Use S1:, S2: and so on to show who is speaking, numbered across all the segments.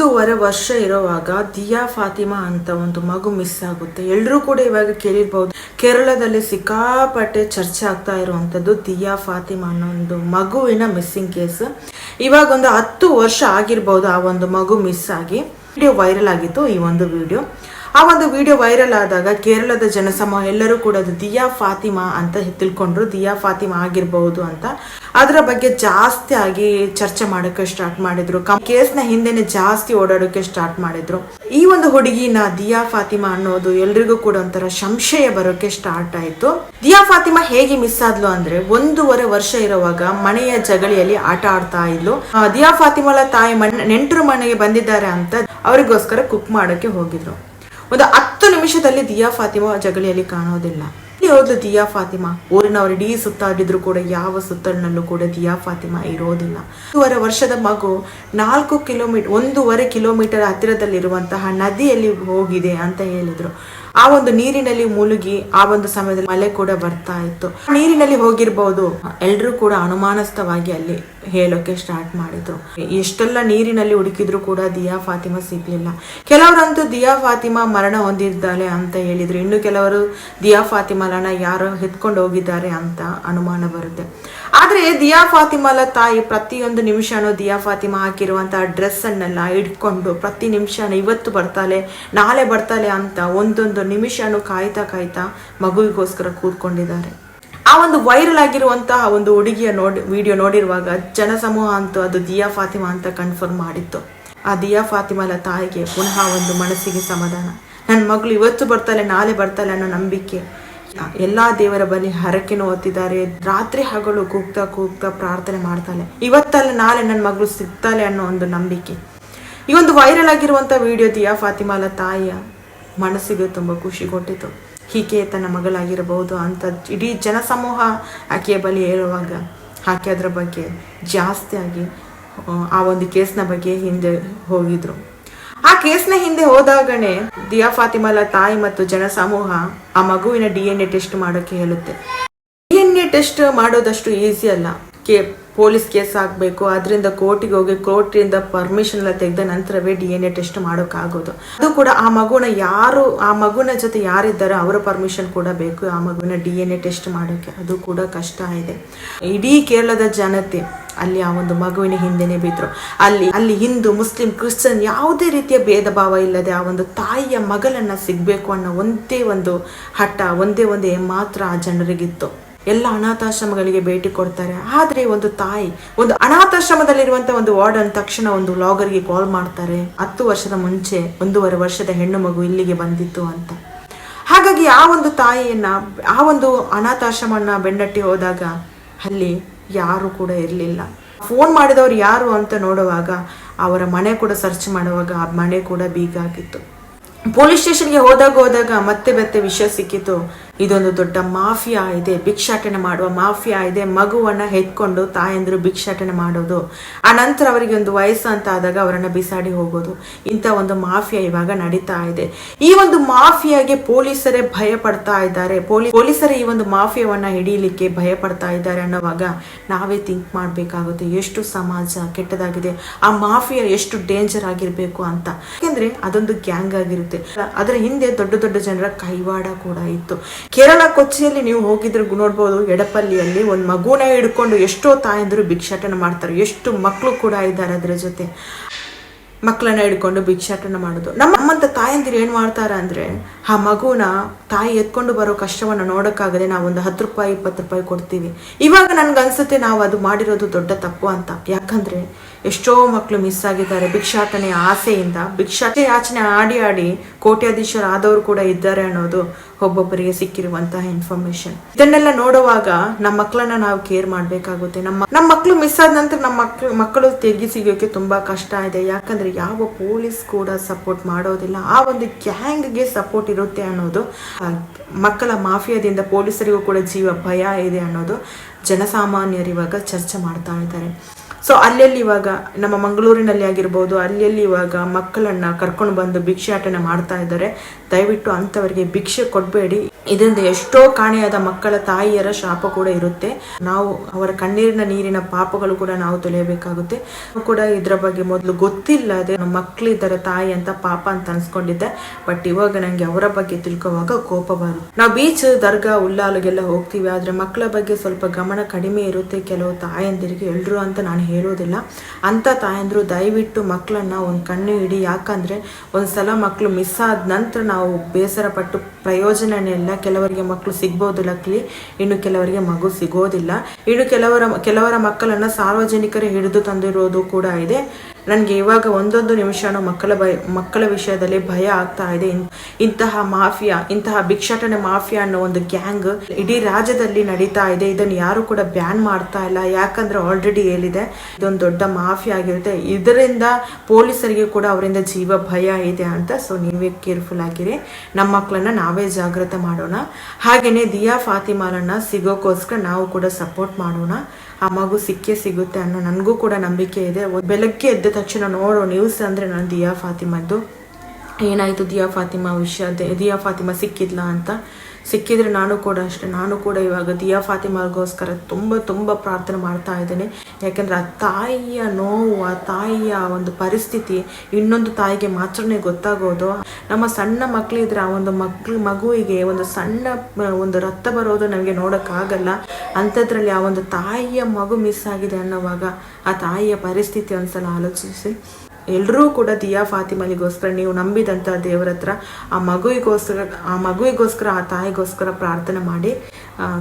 S1: ಒಂದೂವರೆ ವರ್ಷ ಇರುವಾಗ ದಿಯಾ ಫಾತಿಮಾ ಅಂತ ಒಂದು ಮಗು ಮಿಸ್ ಆಗುತ್ತೆ. ಎಲ್ಲರೂ ಕೂಡ ಇವಾಗ ಕೇಳಿರ್ಬಹುದು ಕೇರಳದಲ್ಲಿ ಸಿಕ್ಕಾಪಟ್ಟೆ ಚರ್ಚೆ ಆಗ್ತಾ ಇರುವಂತದ್ದು ದಿಯಾ ಫಾತಿಮಾ ಅನ್ನೋ ಒಂದು ಮಗುವಿನ ಮಿಸ್ಸಿಂಗ್ ಕೇಸ್ ಇವಾಗ ಒಂದು ಹತ್ತು ವರ್ಷ ಆಗಿರ್ಬೋದು ಆ ಒಂದು ಮಗು ಮಿಸ್ ಆಗಿ. ವಿಡಿಯೋ ವೈರಲ್ ಆಗಿತ್ತು ಈ ಒಂದು ವಿಡಿಯೋ ಆ ಒಂದು ವಿಡಿಯೋ ವೈರಲ್ ಆದಾಗ ಕೇರಳದ ಜನಸಮೂಹ ಎಲ್ಲರೂ ಕೂಡ ಅದು ದಿಯಾ ಫಾತಿಮಾ ಅಂತ ತಿಳ್ಕೊಂಡ್ರು ದಿಯಾ ಫಾತಿಮಾ ಆಗಿರಬಹುದು ಅಂತ. ಅದರ ಬಗ್ಗೆ ಜಾಸ್ತಿ ಆಗಿ ಚರ್ಚೆ ಮಾಡೋಕೆ ಸ್ಟಾರ್ಟ್ ಮಾಡಿದ್ರು. ಕೇಸ್ನ ಹಿಂದೆನೆ ಜಾಸ್ತಿ ಓಡಾಡೋಕೆ ಸ್ಟಾರ್ಟ್ ಮಾಡಿದ್ರು. ಈ ಒಂದು ಹುಡುಗಿನ ದಿಯಾ ಫಾತಿಮಾ ಅನ್ನೋದು ಎಲ್ರಿಗೂ ಕೂಡ ಒಂಥರ ಸಂಶಯ ಬರೋಕೆ ಸ್ಟಾರ್ಟ್ ಆಯ್ತು. ದಿಯಾ ಫಾತಿಮಾ ಹೇಗೆ ಮಿಸ್ ಆದ್ಲು ಅಂದ್ರೆ ಒಂದೂವರೆ ವರ್ಷ ಇರುವಾಗ ಮನೆಯ ಜಗಳಿಯಲ್ಲಿ ಆಟ ಆಡ್ತಾ ಇದ್ಲು. ದಿಯಾ ಫಾತಿಮಾಳ ತಾಯಿ ನೆಂಟರು ಮನೆಗೆ ಬಂದಿದ್ದಾರೆ ಅಂತ ಅವರಿಗೋಸ್ಕರ ಕುಕ್ ಮಾಡೋಕೆ ಹೋಗಿದ್ರು. ಒಂದು ಹತ್ತು ನಿಮಿಷದಲ್ಲಿ ದಿಯಾ ಫಾತಿಮಾ ಜಗಳಿಯಲ್ಲಿ ಕಾಣೋದಿಲ್ಲ. ಹೋದ್ಲು ದಿಯಾ ಫಾತಿಮಾ. ಊರಿನವರು ಇಡೀ ಸುತ್ತಾಡಿದ್ರು ಕೂಡ ಯಾವ ಸುತ್ತಲಿನಲ್ಲೂ ಕೂಡ ದಿಯಾ ಫಾತಿಮಾ ಇರೋದಿಲ್ಲ. ಒಂದೂವರೆ ವರ್ಷದ ಮಗು ನಾಲ್ಕು ಕಿಲೋಮೀಟರ್ ಒಂದೂವರೆ ಕಿಲೋಮೀಟರ್ ಹತ್ತಿರದಲ್ಲಿರುವಂತಹ ನದಿಯಲ್ಲಿ ಹೋಗಿದೆ ಅಂತ ಹೇಳಿದ್ರು. ಆ ಒಂದು ನೀರಿನಲ್ಲಿ ಮುಳುಗಿ ಆ ಒಂದು ಸಮಯದಲ್ಲಿ ಮಳೆ ಕೂಡ ಬರ್ತಾ ಇತ್ತು. ನೀರಿನಲ್ಲಿ ಹೋಗಿರ್ಬೋದು. ಎಲ್ರೂ ಕೂಡ ಅನುಮಾನಸ್ಥವಾಗಿ ಅಲ್ಲಿ ಹೇಳೋಕೆ ಸ್ಟಾರ್ಟ್ ಮಾಡಿದ್ರು. ಎಷ್ಟೆಲ್ಲ ನೀರಿನಲ್ಲಿ ಹುಡುಕಿದ್ರು ಕೂಡ ದಿಯಾ ಫಾತಿಮಾ ಸಿಗ್ಲಿಲ್ಲ. ಕೆಲವರಂತೂ ದಿಯಾ ಫಾತಿಮಾ ಮರಣ ಹೊಂದಿದ್ದಾಳೆ ಅಂತ ಹೇಳಿದ್ರು. ಇನ್ನು ಕೆಲವರು ದಿಯಾ ಫಾತಿಮಾಲನ ಯಾರೋ ಎತ್ಕೊಂಡು ಹೋಗಿದ್ದಾರೆ ಅಂತ ಅನುಮಾನ ಬರುತ್ತೆ. ಆದ್ರೆ ದಿಯಾ ಫಾತಿಮಾಲ ತಾಯಿ ಪ್ರತಿಯೊಂದು ನಿಮಿಷನೂ ದಿಯಾ ಫಾತಿಮಾ ಹಾಕಿರುವಂತಹ ಡ್ರೆಸ್ ಅನ್ನೆಲ್ಲ ಇಟ್ಕೊಂಡು ಪ್ರತಿ ನಿಮಿಷನೂ ಇವತ್ತು ಬರ್ತಾಳೆ, ನಾಳೆ ಬರ್ತಾಳೆ ಅಂತ ಒಂದೊಂದು ನಿಮಿಷನೂ ಕಾಯ್ತಾ ಕಾಯ್ತಾ ಮಗುವಿಗೋಸ್ಕರ ಕೂತ್ಕೊಂಡಿದ್ದಾರೆ. ಆ ಒಂದು ವೈರಲ್ ಆಗಿರುವಂತಹ ಒಂದು ಹುಡುಗಿಯ ನೋಡಿ ವಿಡಿಯೋ ನೋಡಿರುವಾಗ ಜನಸಮೂಹ ಅಂತೂ ಅದು ದಿಯಾ ಫಾತಿಮಾ ಅಂತ ಕನ್ಫರ್ಮ್ ಮಾಡಿತ್ತು. ಆ ದಿಯಾ ಫಾತಿಮಾಲ ತಾಯಿಗೆ ಪುನಃ ಒಂದು ಮನಸ್ಸಿಗೆ ಸಮಾಧಾನ. ನನ್ನ ಮಗಳು ಇವತ್ತು ಬರ್ತಾಳೆ, ನಾಳೆ ಬರ್ತಾಳೆ ಅನ್ನೋ ನಂಬಿಕೆ. ಎಲ್ಲಾ ದೇವರ ಬಲಿ ಹರಕೆನೂ ಓದ್ತಿದ್ದಾರೆ ರಾತ್ರಿ ಹಗಲು ಕೂಗ್ತಾ ಕೂಗ್ತಾ ಪ್ರಾರ್ಥನೆ ಮಾಡ್ತಾಳೆ. ಇವತ್ತಲ್ಲ ನಾಳೆ ನನ್ನ ಮಗಳು ಸಿಗ್ತಾಳೆ ಅನ್ನೋ ಒಂದು ನಂಬಿಕೆ. ಈ ಒಂದು ವೈರಲ್ ಆಗಿರುವಂತ ವಿಡಿಯೋ ದಿಯಾ ಫಾತಿಮಾಲ ತಾಯಿಯ ಮನಸ್ಸಿಗೆ ತುಂಬ ಖುಷಿ ಕೊಟ್ಟಿತು. ಹೀಗೆ ತನ್ನ ಮಗಳಾಗಿರಬಹುದು ಅಂತ ಇಡೀ ಜನಸಮೂಹ ಆಕೆಯ ಬಲಿ ಹೇಳುವಾಗ ಆಕೆ ಅದರ ಬಗ್ಗೆ ಜಾಸ್ತಿ ಆಗಿ ಆ, ಆ ಒಂದು ಕೇಸ್ನ ಬಗ್ಗೆ ಹಿಂದೆ ಹೋಗಿದ್ರು. ಆ ಕೇಸ್ನ ಹಿಂದೆ ಹೋದಾಗನೇ ದಿಯಾ ಫಾತಿಮಾಲ ತಾಯಿ ಮತ್ತು ಜನಸಮೂಹ ಆ ಮಗುವಿನ ಡಿ ಎನ್ ಎ ಟೆಸ್ಟ್ ಮಾಡೋಕೆ ಹೇಳುತ್ತೆ. ಡಿ ಎನ್ ಎ ಟೆಸ್ಟ್ ಮಾಡೋದಷ್ಟು ಈಸಿ ಅಲ್ಲ. ಕೇ ಪೊಲೀಸ್ ಕೇಸ್ ಆಗಬೇಕು ಅದರಿಂದ ಕೋರ್ಟಿಗೆ ಹೋಗಿ ಕೋರ್ಟಿಂದ ಪರ್ಮಿಷನ್ ಎಲ್ಲ ತೆಗೆದ ನಂತರವೇ ಡಿ ಎನ್ ಎ ಟೆಸ್ಟ್ ಮಾಡೋಕ್ಕಾಗೋದು ಅದು ಕೂಡ ಆ ಮಗುನ ಯಾರು, ಆ ಮಗುನ ಜೊತೆ ಯಾರಿದ್ದಾರೋ ಅವರ ಪರ್ಮಿಷನ್ ಕೂಡ ಬೇಕು, ಆ ಮಗುವಿನ ಡಿ ಎನ್ ಎ ಟೆಸ್ಟ್ ಮಾಡೋಕ್ಕೆ ಅದು ಕೂಡ ಕಷ್ಟ ಇದೆ. ಇಡೀ ಕೇರಳದ ಜನತೆ ಅಲ್ಲಿ ಆ ಒಂದು ಮಗುವಿನ ಹಿಂದೆನೆ ಬಿದ್ರು. ಅಲ್ಲಿ ಅಲ್ಲಿ ಹಿಂದೂ, ಮುಸ್ಲಿಂ, ಕ್ರಿಶ್ಚಿಯನ್ ಯಾವುದೇ ರೀತಿಯ ಭೇದ ಭಾವ ಇಲ್ಲದೆ ಆ ಒಂದು ತಾಯಿಯ ಮಗಳನ್ನ ಸಿಗಬೇಕು ಅನ್ನೋ ಒಂದೇ ಒಂದು ಹಠ, ಒಂದೇ ಒಂದೇ ಮಾತ್ರ ಆ ಜನರಿಗಿತ್ತು. ಎಲ್ಲ ಅನಾಥಾಶ್ರಮಗಳಿಗೆ ಭೇಟಿ ಕೊಡ್ತಾರೆ. ಆದರೆ ಒಂದು ತಾಯಿ, ಒಂದು ಅನಾಥಾಶ್ರಮದಲ್ಲಿರುವಂಥ ಒಂದು ವಾರ್ಡನ್ ತಕ್ಷಣ ಒಂದು ವ್ಲಾಗರ್ಗೆ ಕಾಲ್ ಮಾಡ್ತಾರೆ, ಹತ್ತು ವರ್ಷದ ಮುಂಚೆ ಒಂದೂವರೆ ವರ್ಷದ ಹೆಣ್ಣು ಮಗು ಇಲ್ಲಿಗೆ ಬಂದಿತ್ತು ಅಂತ. ಹಾಗಾಗಿ ಆ ಒಂದು ತಾಯಿಯನ್ನ, ಆ ಒಂದು ಅನಾಥಾಶ್ರಮನ ಬೆನ್ನಟ್ಟಿ ಹೋದಾಗ ಅಲ್ಲಿ ಯಾರು ಕೂಡ ಇರಲಿಲ್ಲ. ಫೋನ್ ಮಾಡಿದವರು ಯಾರು ಅಂತ ನೋಡುವಾಗ ಅವರ ಮನೆ ಕೂಡ ಸರ್ಚ್ ಮಾಡುವಾಗ ಆ ಮನೆ ಕೂಡ ಬೀಗಾಗಿತ್ತು ಪೊಲೀಸ್ ಸ್ಟೇಷನ್ಗೆ ಹೋದಾಗ ಹೋದಾಗ ಮತ್ತೆ ಮತ್ತೆ ವಿಷಯ ಸಿಕ್ಕಿತು. ಇದೊಂದು ದೊಡ್ಡ ಮಾಫಿಯಾ ಇದೆ, ಭಿಕ್ಷಾಟನೆ ಮಾಡುವ ಮಾಫಿಯಾ ಇದೆ. ಮಗುವನ್ನ ಹೆತ್ಕೊಂಡು ತಾಯಂದಿರು ಭಿಕ್ಷಾಟನೆ ಮಾಡೋದು. ಆ ನಂತರ ಅವರಿಗೆ ಒಂದು ವಯಸ್ಸು ಅಂತ ಆದಾಗ ಅವರನ್ನ ಬಿಸಾಡಿ ಹೋಗೋದು. ಇಂಥ ಒಂದು ಮಾಫಿಯಾ ಇವಾಗ ನಡೀತಾ ಇದೆ. ಈ ಒಂದು ಮಾಫಿಯಾಗೆ ಪೊಲೀಸರೇ ಭಯ ಪಡ್ತಾ ಇದ್ದಾರೆ. ಪೊಲೀಸ್ ಪೊಲೀಸರೇ ಈ ಒಂದು ಮಾಫಿಯಾವನ್ನ ಹಿಡಿಯಲಿಕ್ಕೆ ಭಯ ಪಡ್ತಾ ಇದ್ದಾರೆ ಅನ್ನೋವಾಗ ನಾವೇ ಥಿಂಕ್ ಮಾಡಬೇಕಾಗುತ್ತೆ. ಎಷ್ಟು ಸಮಾಜ ಕೆಟ್ಟದಾಗಿದೆ. ಆ ಮಾಫಿಯಾ ಎಷ್ಟು ಡೇಂಜರ್ ಆಗಿರಬೇಕು ಅಂತ. ಯಾಕೆಂದ್ರೆ ಅದೊಂದು ಗ್ಯಾಂಗ್ ಆಗಿರುತ್ತೆ. ಅದರ ಹಿಂದೆ ದೊಡ್ಡ ದೊಡ್ಡ ಜನರ ಕೈವಾಡ ಕೂಡ ಇತ್ತು. ಕೇರಳ ಕೊಚ್ಚಿಯಲ್ಲಿ ನೀವು ಹೋಗಿದ್ರೆ ನೋಡ್ಬೋದು, ಎಡಪಲ್ಲಿಯಲ್ಲಿ ಒಂದು ಮಗುನ ಹಿಡ್ಕೊಂಡು ಎಷ್ಟೋ ತಾಯಂದರು ಭಿಕ್ಷಾಟನೆ ಮಾಡ್ತಾರೆ. ಎಷ್ಟು ಮಕ್ಕಳು ಕೂಡ ಇದ್ದಾರೆ ಅದರ ಜೊತೆ. ಮಕ್ಕಳನ್ನ ಹಿಡ್ಕೊಂಡು ಭಿಕ್ಷಾಟನ ಮಾಡೋದು. ನಮ್ಮ ನಮ್ಮಂತ ತಾಯಂದಿರು ಏನು ಮಾಡ್ತಾರ ಅಂದರೆ, ಆ ಮಗುನ ತಾಯಿ ಎತ್ಕೊಂಡು ಬರೋ ಕಷ್ಟವನ್ನು ನೋಡೋಕ್ಕಾಗದೆ ನಾವು ಒಂದು ಹತ್ತು ರೂಪಾಯಿ, ಇಪ್ಪತ್ತು ರೂಪಾಯಿ ಕೊಡ್ತೀವಿ. ಇವಾಗ ನನ್ಗನ್ಸುತ್ತೆ ನಾವು ಅದು ಮಾಡಿರೋದು ದೊಡ್ಡ ತಪ್ಪು ಅಂತ. ಯಾಕಂದ್ರೆ ಎಷ್ಟೋ ಮಕ್ಕಳು ಮಿಸ್ ಆಗಿದ್ದಾರೆ. ಭಿಕ್ಷಾಟನೆ ಆಸೆಯಿಂದ, ಭಿಕ್ಷಾಟನೆ ಯಾಚನೆ ಆಡಿ ಆಡಿ ಕೋಟ್ಯಾಧೀಶರು ಆದವರು ಕೂಡ ಇದ್ದಾರೆ ಅನ್ನೋದು ಒಬ್ಬೊಬ್ಬರಿಗೆ ಸಿಕ್ಕಿರುವಂತಹ ಇನ್ಫಾರ್ಮೇಶನ್ ಇದನ್ನೆಲ್ಲ ನೋಡುವಾಗ ನಮ್ಮ ಮಕ್ಕಳನ್ನ ನಾವು ಕೇರ್ ಮಾಡಬೇಕಾಗುತ್ತೆ. ನಮ್ಮ ನಮ್ಮ ಮಕ್ಕಳು ಮಿಸ್ ಆದ ನಂತರ ನಮ್ಮ ಮಕ್ಕಳು ಮಕ್ಕಳು ತೆಗಿ ಸಿಗೋಕೆ ತುಂಬಾ ಕಷ್ಟ ಇದೆ. ಯಾಕಂದ್ರೆ ಯಾವ ಪೊಲೀಸ್ ಕೂಡ ಸಪೋರ್ಟ್ ಮಾಡೋದಿಲ್ಲ. ಆ ಒಂದು ಗ್ಯಾಂಗ್ಗೆ ಸಪೋರ್ಟ್ ಇರುತ್ತೆ ಅನ್ನೋದು ಮಕ್ಕಳ ಮಾಫಿಯಾದಿಂದ ಪೊಲೀಸರಿಗೂ ಕೂಡ ಜೀವ ಭಯ ಇದೆ ಅನ್ನೋದು ಜನಸಾಮಾನ್ಯರು ಇವಾಗ ಚರ್ಚೆ ಮಾಡ್ತಾ ಇದ್ದಾರೆ. ಸೊ ಅಲ್ಲೆಲ್ಲಿ ಇವಾಗ ನಮ್ಮ ಮಂಗಳೂರಿನಲ್ಲಿ ಆಗಿರ್ಬೋದು, ಅಲ್ಲೆಲ್ಲಿ ಇವಾಗ ಮಕ್ಕಳನ್ನ ಕರ್ಕೊಂಡು ಬಂದು ಭಿಕ್ಷಾಟನೆ ಮಾಡ್ತಾ ಇದ್ದಾರೆ, ದಯವಿಟ್ಟು ಅಂಥವರಿಗೆ ಭಿಕ್ಷೆ ಕೊಡಬೇಡಿ. ಇದರಿಂದ ಎಷ್ಟೋ ಕಾಣೆಯಾದ ಮಕ್ಕಳ ತಾಯಿಯರ ಶಾಪ ಕೂಡ ಇರುತ್ತೆ. ನಾವು ಅವರ ಕಣ್ಣೀರಿನ ನೀರಿನ ಪಾಪಗಳು ಕೂಡ ನಾವು ತೊಳೆಯಬೇಕಾಗುತ್ತೆ. ಕೂಡ ಇದರ ಬಗ್ಗೆ ಮೊದಲು ಗೊತ್ತಿಲ್ಲದೆ ನಮ್ಮ ಮಕ್ಕಳಿದ್ದಾರೆ ತಾಯಿ ಅಂತ ಪಾಪ ಅಂತ ಅನ್ಸ್ಕೊಂಡಿದ್ದೆ. ಬಟ್ ಇವಾಗ ನಂಗೆ ಅವರ ಬಗ್ಗೆ ತಿಳ್ಕೊವಾಗ ಕೋಪ ಬರುತ್ತೆ. ನಾವು ಬೀಚ್ ದರ್ಗಾ ಉಲ್ಲಾಲ್ಗೆಲ್ಲ ಹೋಗ್ತೀವಿ. ಆದ್ರೆ ಮಕ್ಕಳ ಬಗ್ಗೆ ಸ್ವಲ್ಪ ಗಮನ ಕಡಿಮೆ ಇರುತ್ತೆ ಕೆಲವು ತಾಯಂದಿರಿಗೆ. ಎಲ್ರು ಅಂತ ನಾನು ಹೇಳೋದಿಲ್ಲ. ಅಂತ ತಾಯಂದ್ರು ದಯವಿಟ್ಟು ಮಕ್ಕಳನ್ನ ಒಂದು ಕಣ್ಣು ಇಡಿ ಯಾಕಂದ್ರೆ ಒಂದ್ಸಲ ಮಕ್ಕಳು ಮಿಸ್ ಆದ ನಂತರ ನಾವು ಬೇಸರ ಪಟ್ಟು ಪ್ರಯೋಜನನೇ ಇಲ್ಲ ಕೆಲವರಿಗೆ ಮಕ್ಕಳು ಸಿಗ್ಬೋದು ಲಕ್ಲಿ, ಇನ್ನು ಕೆಲವರಿಗೆ ಮಗು ಸಿಗೋದಿಲ್ಲ. ಇನ್ನು ಕೆಲವರ ಕೆಲವರ ಮಕ್ಕಳನ್ನ ಸಾರ್ವಜನಿಕರೇ ಹಿಡಿದು ತಂದಿರೋದು ಕೂಡ ಇದೆ. ನನಗೆ ಇವಾಗ ಒಂದೊಂದು ನಿಮಿಷನೂ ಮಕ್ಕಳ ಭಯ ಮಕ್ಕಳ ವಿಷಯದಲ್ಲಿ ಭಯ ಆಗ್ತಾ ಇದೆ. ಇಂತಹ ಮಾಫಿಯಾ, ಇಂತಹ ಭಿಕ್ಷಾಟನೆ ಮಾಫಿಯಾ ಅನ್ನೋ ಒಂದು ಗ್ಯಾಂಗ್ ಇಡೀ ರಾಜ್ಯದಲ್ಲಿ ನಡೀತಾ ಇದೆ. ಇದನ್ನು ಯಾರು ಕೂಡ ಬ್ಯಾನ್ ಮಾಡ್ತಾ ಇಲ್ಲ. ಯಾಕಂದ್ರೆ ಆಲ್ರೆಡಿ ಹೇಳಿದೆ, ಇದೊಂದು ದೊಡ್ಡ ಮಾಫಿಯಾ ಆಗಿರುತ್ತೆ. ಇದರಿಂದ ಪೊಲೀಸರಿಗೆ ಕೂಡ ಅವರಿಂದ ಜೀವ ಭಯ ಇದೆ ಅಂತ. ಸೊ ನೀವೇ ಕೇರ್ಫುಲ್ ಆಗಿರಿ. ನಮ್ಮ ಮಕ್ಕಳನ್ನ ನಾವೇ ಜಾಗ್ರತೆ ಮಾಡೋಣ. ಹಾಗೇನೆ ದಿಯಾ ಫಾತಿಮಾರನ್ನ ಸಿಗೋಕ್ಕೋಸ್ಕರ ನಾವು ಕೂಡ ಸಪೋರ್ಟ್ ಮಾಡೋಣ. ಆ ಮಗು ಸಿಕ್ಕೇ ಸಿಗುತ್ತೆ ಅನ್ನೋ ನನಗೂ ಕೂಡ ನಂಬಿಕೆ ಇದೆ. ಬೆಳಗ್ಗೆ ಎದ್ದ ತಕ್ಷಣ ನೋಡೋ ನ್ಯೂಸ್ ಅಂದರೆ ನಾನು ದಿಯಾ ಫಾತಿಮದ್ದು. ಏನಾಯಿತು ದಿಯಾ ಫಾತಿಮಾ ವಿಷಯ? ದಿಯಾ ಫಾತಿಮಾ ಸಿಕ್ಕಿದ್ಲಾ ಅಂತ. ಸಿಕ್ಕಿದ್ರೆ ನಾನು ಕೂಡ ಅಷ್ಟೇ, ನಾನು ಕೂಡ ಇವಾಗ ದಿಯಾ ಫಾತಿಮಾಗೋಸ್ಕರ ತುಂಬ ತುಂಬ ಪ್ರಾರ್ಥನೆ ಮಾಡ್ತಾ ಇದ್ದೇನೆ. ಯಾಕಂದ್ರೆ ಆ ತಾಯಿಯ ನೋವು, ಆ ತಾಯಿಯ ಒಂದು ಪರಿಸ್ಥಿತಿ, ಇನ್ನೊಂದು ತಾಯಿಗೆ ಮಾತ್ರನೇ ಗೊತ್ತಾಗೋದು. ನಮ್ಮ ಸಣ್ಣ ಮಕ್ಕಳಿದ್ರೆ ಆ ಒಂದು ಮಕ್ಳು, ಮಗುವಿಗೆ ಒಂದು ಸಣ್ಣ, ಒಂದು ರಕ್ತ ಬರೋದು ನಮಗೆ ನೋಡೋಕ್ಕಾಗಲ್ಲ. ಅಂಥದ್ರಲ್ಲಿ ಆ ಒಂದು ತಾಯಿಯ ಮಗು ಮಿಸ್ ಆಗಿದೆ ಅನ್ನೋವಾಗ ಆ ತಾಯಿಯ ಪರಿಸ್ಥಿತಿ ಒಂದ್ಸಲ ಆಲೋಚಿಸಿ. ಎಲ್ಲರೂ ಕೂಡ ದಿಯಾ ಫಾತಿಮಲಿಗೋಸ್ಕರ, ನೀವು ನಂಬಿದಂಥ ದೇವರ ಹತ್ರ ಆ ಮಗುವಿಗೋಸ್ಕರ ಆ ಮಗುವಿಗೋಸ್ಕರ, ಆ ತಾಯಿಗೋಸ್ಕರ ಪ್ರಾರ್ಥನೆ ಮಾಡಿ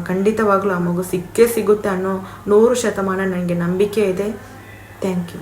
S1: ಖಂಡಿತವಾಗ್ಲೂ ಆ ಮಗು ಸಿಕ್ಕೇ ಸಿಗುತ್ತೆ ಅನ್ನೋ ನೂರು ಶತಮಾನ ನನಗೆ ನಂಬಿಕೆ ಇದೆ. Thank you